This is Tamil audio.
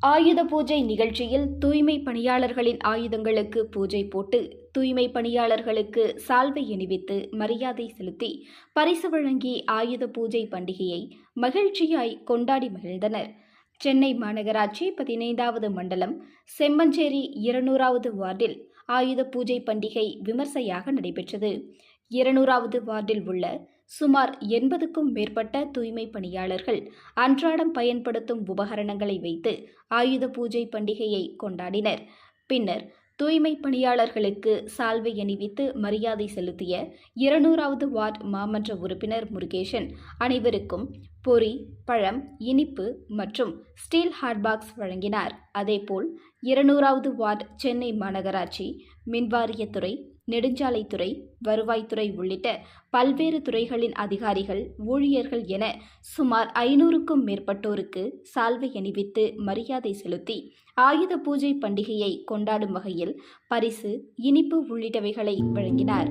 ஆயுத பூஜை நிகழ்ச்சியில் தூய்மை பணியாளர்களின் ஆயுதங்களுக்கு பூஜை போட்டு தூய்மை பணியாளர்களுக்கு சால்வை அணிவித்து மரியாதை செலுத்தி பரிசு வழங்கி ஆயுத பூஜை பண்டிகையை மகிழ்ச்சியாய் கொண்டாடி மகிழ்ந்தனர். சென்னை மாநகராட்சி பதினைந்தாவது மண்டலம் செம்மஞ்சேரி இருநூறாவது வார்டில் ஆயுத பூஜை பண்டிகை விமர்சையாக நடைபெற்றது. இருநூறாவது வார்டில் உள்ள சுமார் எண்பதுக்கும் மேற்பட்ட தூய்மை பணியாளர்கள் அன்றாடம் பயன்படுத்தும் உபகரணங்களை வைத்து ஆயுத பூஜை பண்டிகையை கொண்டாடினர். பின்னர் தூய்மை பணியாளர்களுக்கு சால்வை அணிவித்து மரியாதை செலுத்திய இருநூறாவது வார்டு மாமன்ற உறுப்பினர் முருகேசன் அனைவருக்கும் பொரி பழம் இனிப்பு மற்றும் ஸ்டீல் ஹாட்பாக்ஸ் வழங்கினார். அதேபோல் இருநூறாவது வார்டு சென்னை மாநகராட்சி மின்வாரியத்துறை நெடுஞ்சாலைத்துறை வருவாய்த்துறை உள்ளிட்ட பல்வேறு துறைகளின் அதிகாரிகள் ஊழியர்கள் என சுமார் ஐநூறுக்கும் மேற்பட்டோருக்கு சால்வை அணிவித்து மரியாதை செலுத்தி ஆயுத பூஜை பண்டிகையை கொண்டாடும் வகையில் பரிசு இனிப்பு உள்ளிட்டவைகளை வழங்கினார்.